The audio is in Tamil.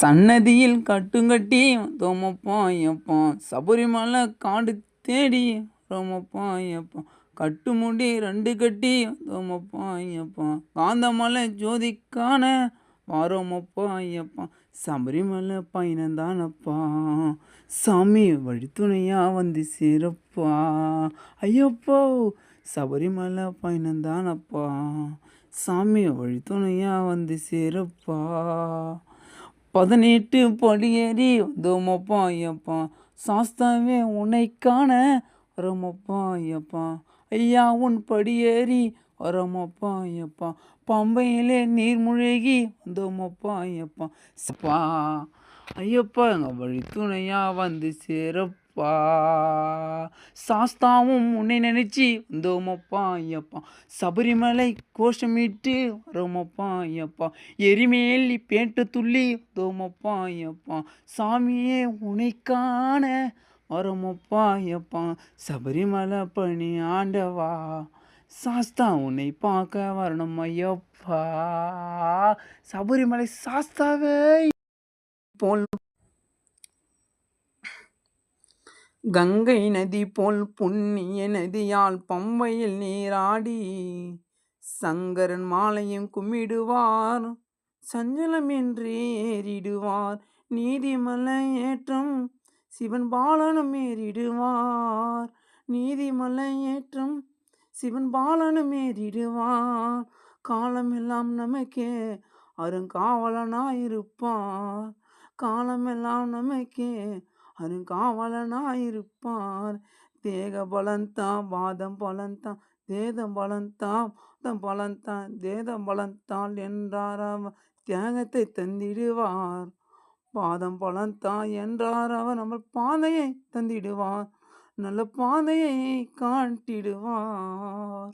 சன்னதியில் கட்டுங்கட்டி தோமப்போம் எப்போம் சபரிமலை காடு தேடி ரோமப்போம் எப்போம் கட்டுமுடி ரெண்டு கட்டி தோமப்போம் எப்போம் காந்தமலை ஜோதிக்கான வாரோமப்பா ஐயப்பா. சபரிமலை பயணந்தானப்பா. சாமி வழித்துணையா வந்து சேரப்பா. ஐயப்போ சபரிமலை பயணந்தானப்பா. சாமி வழித்துணையா வந்து சேரப்பா. பதினெட்டு படியேறி வந்தோமப்பா ஐயப்பா. சாஸ்தாவே உன்னை காண வரமப்பா ஐயப்பா. ஐயா உன் படியேறி வரமப்பா ஐயப்பா. பம்பையிலே நீர் முழுகி வந்தோமப்பா ஐயப்பா. சப்பா. ஐயப்பா எங்கள் வழி துணையாக வந்து சேரப்பா. சாஸ்தாவும் உன்னை நினைச்சி வந்தோமப்பா ஐயப்பா. சபரிமலை கோஷமிட்டு வரோமப்பா ஐயப்பா. எரிமேலி பேட்டு துள்ளி வந்தோமப்பா ஐயப்பா. சாமியே உனைக்கான வரோமப்பா ஐயப்பா. சபரிமலை பணி ஆண்டவா. சாஸ்தா உன்னை பார்க்க வரணும் ஐயப்பா. சபரிமலை சாஸ்தாவே. போல் கங்கை நதி போல் புண்ணிய நதியால் பம்பையில் நீராடி சங்கரன் மாலையும் கும்மிடுவார் சஞ்சலம் என்று ஏறிடுவார். நீதிமலை ஏற்றம் சிவன் பாலனும் ஏறிடுவார். நீதிமலை ஏற்றம் சிவன் பாலனும் ஏறிடுவார். காலமெல்லாம் நமக்கே அருங்காவலனாயிருப்பார். காலமெல்லாம் நமக்கே அருங்காவலனாயிருப்பார் தேக பலந்தான் வாதம் பலந்தான் தேதம் பலந்தான் தம் பலந்தான் தேதம் பலந்தான் என்றார் அவர். தியாகத்தை தந்திடுவார். பாதம் பலந்தான் என்றார் அவர். நம்ம பாதையை தந்திடுவார். நல்ல பாதையை காட்டிடுவார்.